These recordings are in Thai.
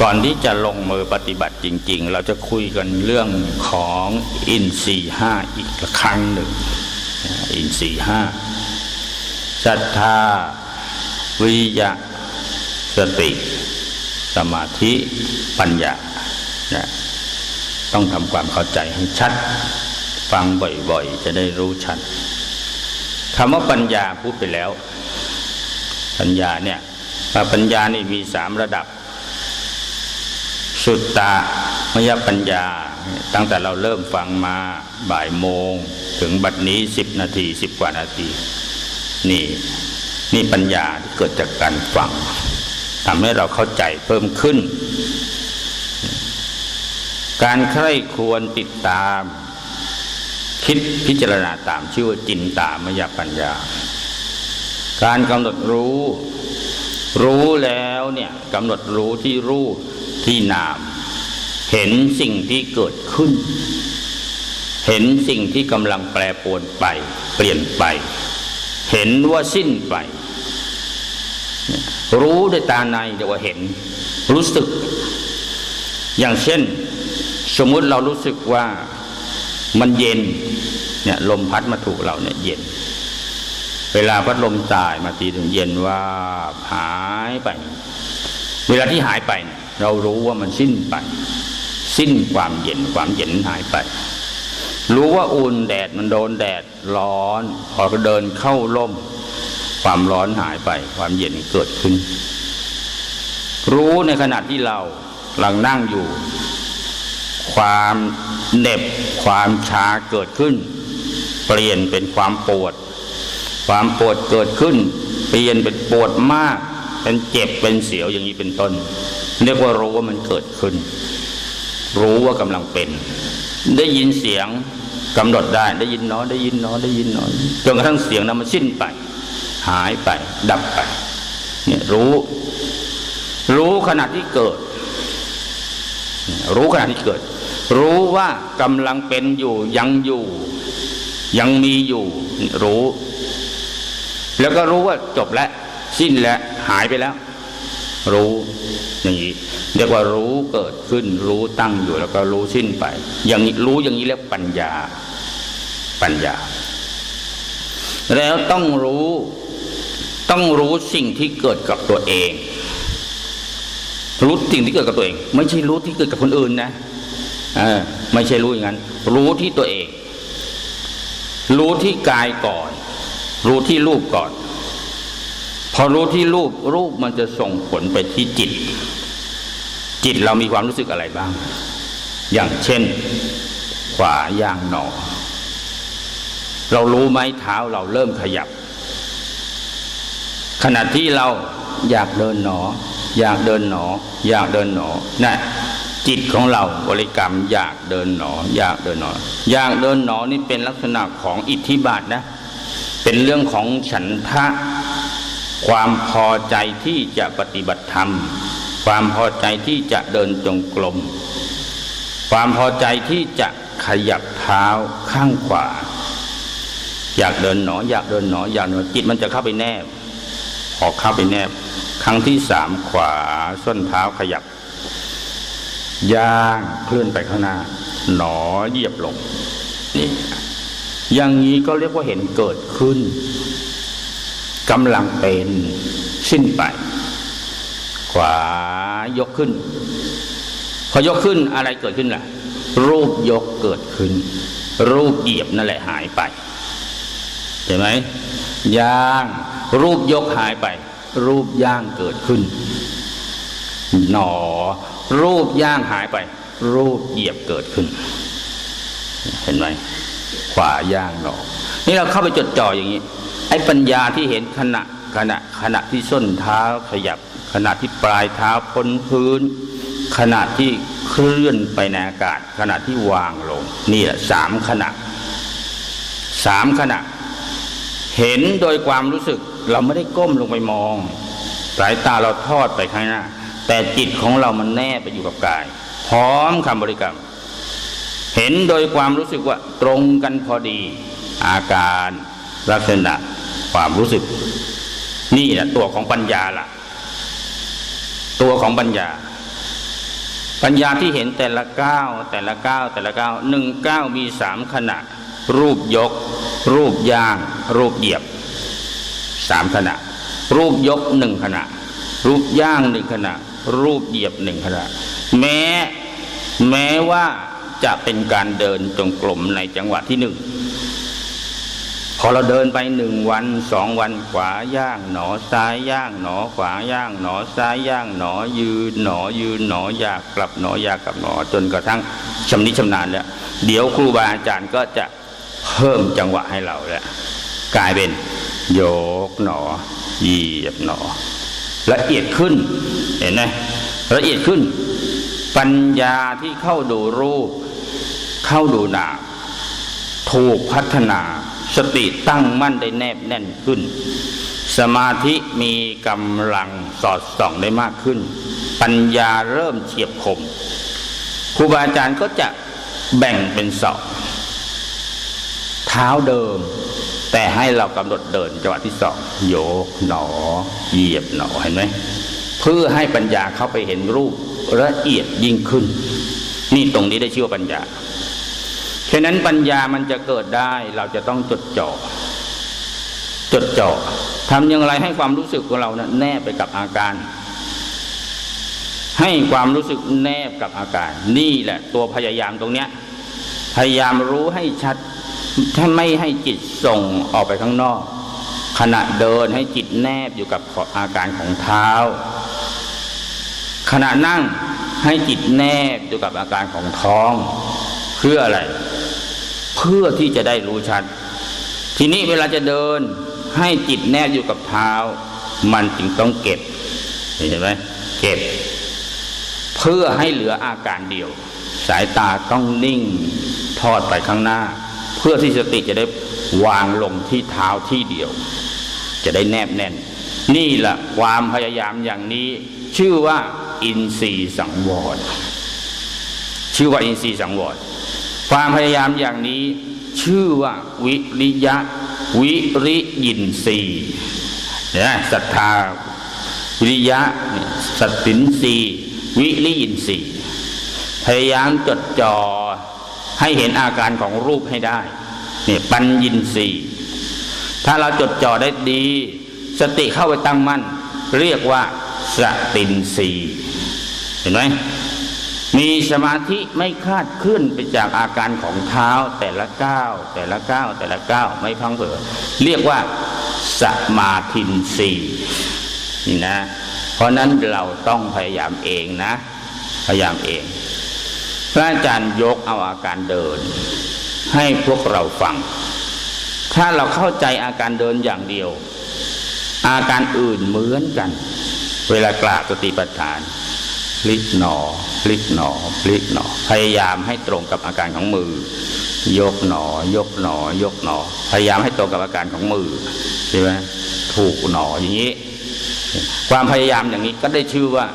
ก่อนที่จะลงมือปฏิบัติจริง ๆ เราจะคุยกันเรื่องของอินทรีห้าอีกครั้งหนึ่ง อินทรีห้าศรัทธาวิริยะสติ สมาธิปัญญานะต้องทำความเข้าใจให้ชัด ฟังบ่อยๆ จะได้รู้ชัดคำว่าปัญญาพูดไปแล้ว ปัญญาเนี่ยปัญญานี่มีสามระดับ สุตตามยปัญญา ตั้งแต่เราเริ่มฟังมาบ่ายโมง ถึงบัดนี้สิบนาทีสิบกว่านาที นี่นี่ปัญญาที่เกิดจากการฟังทำให้เราเข้าใจเพิ่มขึ้น การใคร่ควญติดตาม คิดพิจารณาตามชื่อว่าจินตามยปัญญา การกำหนดรู้ รู้แล้วเนี่ยกำหนดรู้ที่รูป ที่นาม เห็นสิ่งที่เกิดขึ้น เห็นสิ่งที่กำลังแปรปรวนไป เปลี่ยนไป เห็นว่าสิ้นไป รู้ด้วยตาในเรียว่าเห็น รู้สึก อย่างเช่น สมมุติเรารู้สึกว่ามันเย็นเนี่ยลมพัดมาถูกเราเนี่ยเย็น เวลาพัดลมจ่ายมาทีถึงเย็นว่าหายไป เวลาที่หายไปเนี่ยเรารู้ว่ามันสิ้นไป สิ้นความเย็นความเย็นหายไป รู้ว่าอุ่นแดดมันโดนแดดร้อน พอเดินเข้าร่ม ความร้อนหายไป ความเย็นเกิดขึ้น รู้ในขณะที่เรากำลังนั่งอยู่ ความเหน็บความชาเกิดขึ้น เปลี่ยนเป็นความปวด ความปวดเกิดขึ้น เปลี่ยนเป็นปวดมากเป็นเจ็บเป็นเสียวอย่างนี้เป็นต้น เรียกว่ารู้ว่ามันเกิดขึ้น รู้ว่ากำลังเป็น ได้ยินเสียงกำหนดได้ได้ยินเนอได้ยินเนอได้ยินเนอจนกระทั่งเสียงนั้นมันสิ้นไป หายไป ดับไปเนี่ยรู้ รู้ขณะที่เกิด รู้ขณะที่เกิด รู้ว่ากำลังเป็นอยู่ยังอยู่ ยังมีอยู่ รู้ แล้วก็รู้ว่าจบแล้ว สิ้นแล้ว หายไปแล้ว รู้อย่างนี้เรียกว่ารู้เกิดขึ้น รู้ตั้งอยู่แล้วก็รู้สิ้นไป อย่างนี้รู้อย่างนี้เรียกปัญญา ปัญญา แล้วต้องรู้ต้องรู้สิ่งที่เกิดกับตัวเอง รู้สิ่งที่เกิดกับตัวเอง ไม่ใช่รู้ที่เกิดกับคนอื่นนะเออไม่ใช่รู้อย่างนั้น รู้ที่ตัวเอง รู้ที่กายก่อน รู้ที่รูปก่อน อรู้ที่รูปรูปมันจะส่งผลไปที่จิต จิตเรามีความรู้สึกอะไรบ้าง อย่างเช่น ขวาย่างหนอ เรารู้ไหมเท้าเราเริ่มขยับ ขณะที่เราอยากเดินหนอ อยากเดินหนอ อยากเดินหนอนะจิตของเราบริกรรมอยากเดินหนอ อยากเดินหนอ อยากเดินหนอนี่เป็นลักษณะของอิทธิบาทนะ เป็นเรื่องของฉันทะ ความพอใจที่จะปฏิบัติธรรม ความพอใจที่จะเดินจงกรมความพอใจที่จะขยับเท้าข้างขวา อยากเดินหนอ อยากเดินหนออยากเดินจิตมันจะเข้าไปแนบ ออกเข้าไปแนบ ครั้งที่สามขวาส้นเท้าขยับย่างเคลื่อนไปข้างหน้า หนอเหยียบลงนี่อย่างนี้ก็เรียกว่าเห็นเกิดขึ้น กำลังเป็นสิ้นไป ขวายกขึ้น พอยกขึ้นอะไรเกิดขึ้นล่ะ รูปยกเกิดขึ้น รูปเหยียบนั่นแหละหายไปเห็นไหมย่าง รูปยกหายไป รูปย่างเกิดขึ้น หนอ รูปย่างหายไป รูปเหยียบเกิดขึ้น เห็นไหมขวาย่างหนอนี่เราเข้าไปจดจ่ออย่างนี้ ไอ้ปัญญาที่เห็นขณะขณะขณะที่ส้นเท้าขยับ ขณะที่ปลายเท้าพ้นพื้น ขณะที่เคลื่อนไปในอากาศ ขณะที่วางลง นี่แหละสามขณะสามขณะ เห็นโดยความรู้สึกเราไม่ได้ก้มลงไปมอง สายตาเราทอดไปข้างหน้า แต่จิตของเรามันแนบไปอยู่กับกาย พร้อมคำบริกรรม เห็นโดยความรู้สึกว่าตรงกันพอดี อาการลักษณะ ความรู้สึก นี่แหละตัวของปัญญาล่ะ ตัวของปัญญา ปัญญาที่เห็นแต่ละก้าวแต่ละก้าวแต่ละก้าวหนึ่งก้าวมีสามขณะ รูปยก รูปย่าง รูปเหยียบสามขณะ รูปยกหนึ่งขณะ รูปย่างหนึ่งขณะ รูปเหยียบหนึ่งขณะ แม้แม้ว่าจะเป็นการเดินจงกรมในจังหวะที่หนึ่ง พอเราเดินไปหนึ่งวันสองวันขวาย่างหนอซ้ายย่างหนอขวาย่างหนอซ้ายย่างหนอยืนหนอยืนหนออยากกลับหนออยากกลับหนอจนกระทั่งชำนิชำนาญแล้วเดี๋ยวครูบาอาจารย์ก็จะเพิ่มจังหวะให้เราแล้วกลายเป็นโยกหนอเหยียบหนอ ละเอียดขึ้นเห็นไหมละเอียดขึ้น ปัญญาที่เข้าดูรูป เข้าดูนามถูกพัฒนา สติตั้งมั่นได้แนบแน่นขึ้น สมาธิมีกำลังสอดส่องได้มากขึ้น ปัญญาเริ่มเฉียบคมครูบาอาจารย์ก็จะแบ่งเป็นสองเท้าเดิม แต่ให้เรากำหนดเดินจังหวะที่สองโยกหนอ เหยียบหนอเห็นไหมเพื่อให้ปัญญาเข้าไปเห็นรูปละเอียดยิ่งขึ้น นี่ตรงนี้ได้ชื่อว่าปัญญา ฉะนั้นปัญญามันจะเกิดได้เราจะต้องจดจ่อจดจ่อทำอย่างไรให้ความรู้สึกของเรานะแนบไปกับอาการ ให้ความรู้สึกแนบกับอาการ นี่แหละ ตัวพยายามตรงเนี้ย พยายามรู้ให้ชัดถ้าไม่ให้จิตส่งออกไปข้างนอก ขณะเดินให้จิตแนบอยู่กับอาการของเท้า ขณะนั่งให้จิตแนบอยู่กับอาการของท้องเพื่ออะไร เพื่อที่จะได้รู้ชัด ทีนี้เวลาจะเดินให้จิตแนบอยู่กับเท้า มันจึงต้องเก็บเห็นไหมเก็บ เพื่อให้เหลืออาการเดียว สายตาต้องนิ่งทอดไปข้างหน้า เพื่อที่สติจะได้วางลงที่เท้าที่เดียว จะได้แนบแน่น นี่แหละความพยายามอย่างนี้ ชื่อว่าอินทรีย์สังวรชื่อว่าอินทรีย์สังวร ความพยายามอย่างนี้ชื่อว่าวิริยะ วิริยินทรีเนี่ยศรัทธาวิริยะสตินทรีวิริยินทรีพยายามจดจ่อให้เห็นอาการของรูปให้ได้เนี่ยปัญญินทรีถ้าเราจดจ่อได้ดี สติเข้าไปตั้งมั่น เรียกว่าสตินทรีเห็นไหม มีสมาธิไม่คาดเคลื่อนไปจากอาการของเท้าแต่ละก้าวแต่ละก้าวแต่ละก้าวไม่พังเผอเรียกว่าสมาธินทรีนี่นะ เพราะนั้นเราต้องพยายามเองนะ พยายามเอง พระอาจารย์ยกเอาอาการเดิน ให้พวกเราฟัง ถ้าเราเข้าใจอาการเดินอย่างเดียว อาการอื่นเหมือนกัน เวลากราบสติปัฏฐาน พลิกหนอ พลิกหนอ พลิกหนอ พยายามให้ตรงกับอาการของมือ ยกหนอ ยกหนอ ยกหนอ พยายามให้ตรงกับอาการของมือใช่ไหมถูกหนออย่างนี้ ความพยายามอย่างนี้ก็ได้ชื่อว่า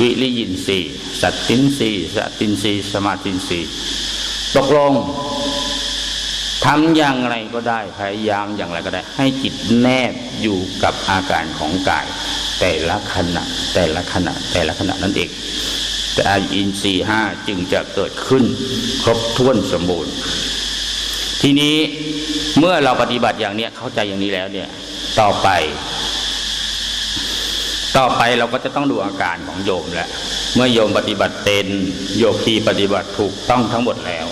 วิริยินทรีสัตตินทรีย์สตินทรีสมาธินทรีตกลงทำอย่างไรก็ได้พยายามอย่างไรก็ได้ ให้จิตแนบอยู่กับอาการของกาย แต่ละขณะ แต่ละขณะ แต่ละขณะนั่นเองแต่อินทรีย์ห้าจึงจะเกิดขึ้นครบถ้วนสมบูรณ์ ทีนี้เมื่อเราปฏิบัติอย่างเนี้ยเข้าใจอย่างนี้แล้วเนี่ย ต่อไป ต่อไปเราก็จะต้องดูอาการของโยมแหละเมื่อโยมปฏิบัติเป็นโยคีปฏิบัติถูกต้องทั้งหมดแล้ว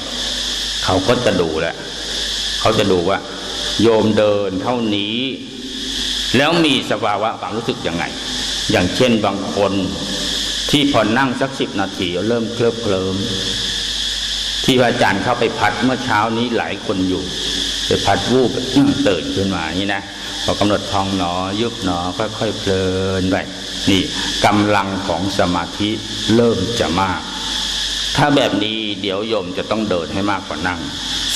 เขาก็จะดูแหละเขาจะดูว่า โยมเดินเท่านี้ แล้วมีสภาวะความรู้สึกยังไง อย่างเช่นบางคนที่พอนั่งสักสิบนาทีเริ่มเคลิบเคลิมที่พระอาจารย์เข้าไปพัดเมื่อเช้านี้หลายคนอยู่ ไปพัดวูบตื่นขึ้นมาอย่างนี้นะพอกำหนดทองหนอยุบหนอค่อยๆเพลินไปนี่กำลังของสมาธิเริ่มจะมาก ถ้าแบบนี้เดี๋ยวโยมจะต้องเดินให้มากกว่านั่ง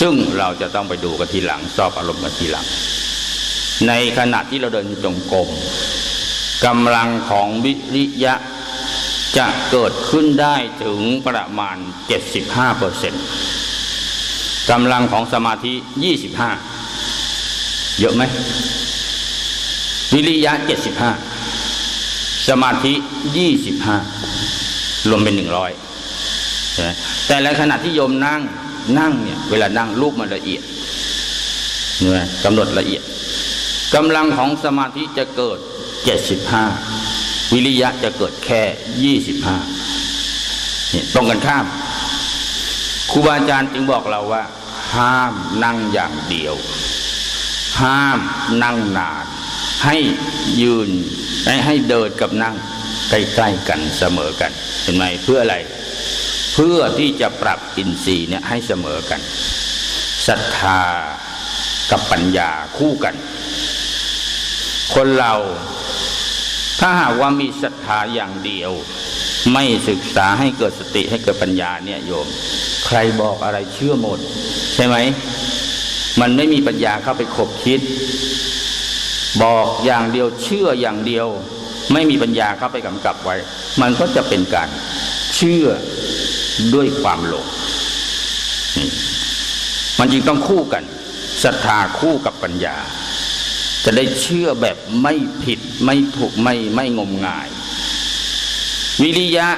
ซึ่งเราจะต้องไปดูกันทีหลังสอบอารมณ์กันทีหลัง ในขณะที่เราเดินจงกรมกำลังของวิริยะจะเกิดขึ้นได้ถึงประมาณ 75เปอร์เซ็นต์กำลังของสมาธิ 25 เยอะไหม วิริยะ 75 สมาธิ 25 รวมเป็น 100 แต่ในขณะที่โยมนั่งนั่งเนี่ย เวลานั่งรูปมันละเอียดใช่ไหมกำหนดละเอียด กำลังของสมาธิจะเกิดเจ็ดสิบห้าวิริยะจะเกิดแค่ยี่สิบห้าเนี่ตรงกันข้ามครูบาอาจารย์จึงบอกเราว่า ห้ามนั่งอย่างเดียว ห้ามนั่งนาน ให้ยืนให้ให้เดินกับนั่งใกล้ๆกันเสมอกัน เห็นไหมเพื่ออะไร เพื่อที่จะปรับอินทรีย์เนี่ยให้เสมอกันศรัทธากับปัญญาคู่กัน คนเราถ้าหากว่ามีศรัทธาอย่างเดียว ไม่ศึกษาให้เกิดสติให้เกิดปัญญาเนี่ยโยม ใครบอกอะไรเชื่อหมด ใช่ไหม มันไม่มีปัญญาเข้าไปขบคิด บอกอย่างเดียวเชื่ออย่างเดียว ไม่มีปัญญาเข้าไปกำกับไว้ มันก็จะเป็นการเชื่อด้วยความหลงมันจึงต้องคู่กันศรัทธาคู่กับปัญญา จะได้เชื่อแบบไม่ผิดไม่ถูกไม่ไม่งมงาย วิริยะ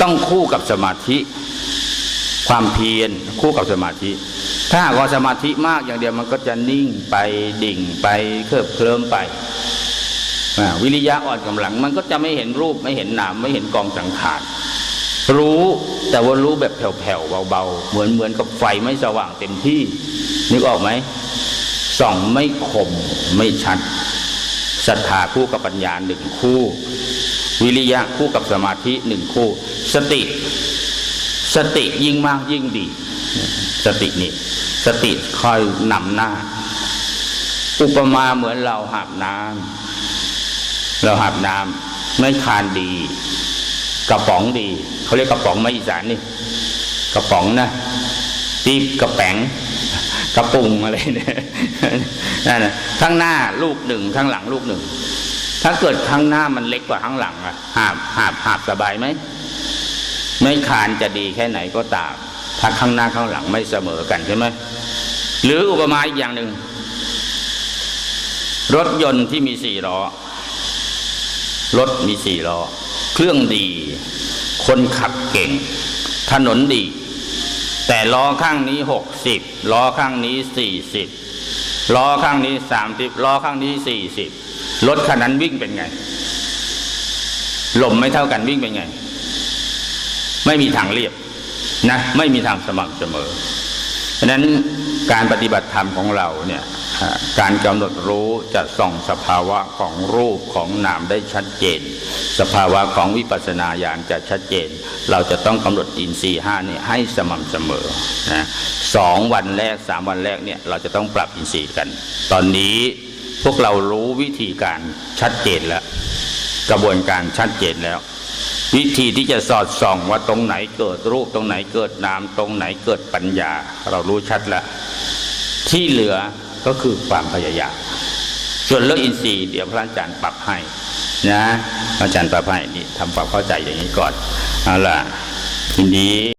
ต้องคู่กับสมาธิ ความเพียรคู่กับสมาธิ ถ้าหากว่าสมาธิมากอย่างเดียวมันก็จะนิ่งไปดิ่งไปเคลิบเคลิ้มไปวิริยะอ่อนกำลัง มันก็จะไม่เห็นรูปไม่เห็นนามไม่เห็นกองสังขารรู้แต่ว่ารู้แบบแผ่วๆเบาๆ เหมือนเหมือนกับไฟไม่สว่างเต็มที่นึกออกไหม ส่องไม่คมไม่ชัดศรัทธาคู่กับปัญญาหนึ่งคู่ วิริยะคู่กับสมาธิหนึ่งคู่ สติ สติยิ่งมากยิ่งดี สตินี่สติคอยนำหน้า อุปมาเหมือนเราหาบน้ำเราหาบน้ำไม่คานดี กระป๋องดี เขาเรียกกระป๋องไม่อีสานนี่ กระป๋องนะตีบกระแป๋ง กระปุงอะไรเนี่ยนั่นข้างหน้าลูกหนึ่งข้างหลังลูกหนึ่ง ถ้าเกิดข้างหน้ามันเล็กกว่าข้างหลังอะหาบหาบหาบสบายไหมไม่คานจะดีแค่ไหนก็ตามถ้าข้างหน้าข้างหลังไม่เสมอกันใช่ไหมหรืออุปมาอีกอย่างหนึ่งรถยนต์ที่มีสี่ล้อรถมีสี่ล้อเครื่องดี คนขับเก่ง ถนนดี แต่ล้อข้างนี้หกสิบล้อข้างนี้สี่สิบล้อข้างนี้สามสิบล้อข้างนี้สี่สิบรถคันนั้นวิ่งเป็นไงลมไม่เท่ากันวิ่งเป็นไง ไม่มีทางเรียบนะ ไม่มีทางสม่ำเสมอ เพราะนั้นการปฏิบัติธรรมของเราเนี่ย การกำหนดรู้จะส่องสภาวะของรูปของนามได้ชัดเจน สภาวะของวิปัสสนาญาณจะชัดเจน เราจะต้องกำหนดอินทรีย์ห้านี่ให้สม่ำเสมอนะสองวันแรกสามวันแรกเนี่ยเราจะต้องปรับอินทรีย์กัน ตอนนี้พวกเรารู้วิธีการชัดเจนแล้ว กระบวนการชัดเจนแล้ว วิธีที่จะสอดส่องว่าตรงไหนเกิดรูปตรงไหนเกิดนามตรงไหนเกิดปัญญา เรารู้ชัดแล้วที่เหลือ ก็คือความพยายามส่วนเรื่องอินทรีย์เดี๋ยวพระอาจารย์ปรับให้นะพระอาจารย์ปรับให้นี่ทำความเข้าใจอย่างนี้ก่อนเอาล่ะทีนี้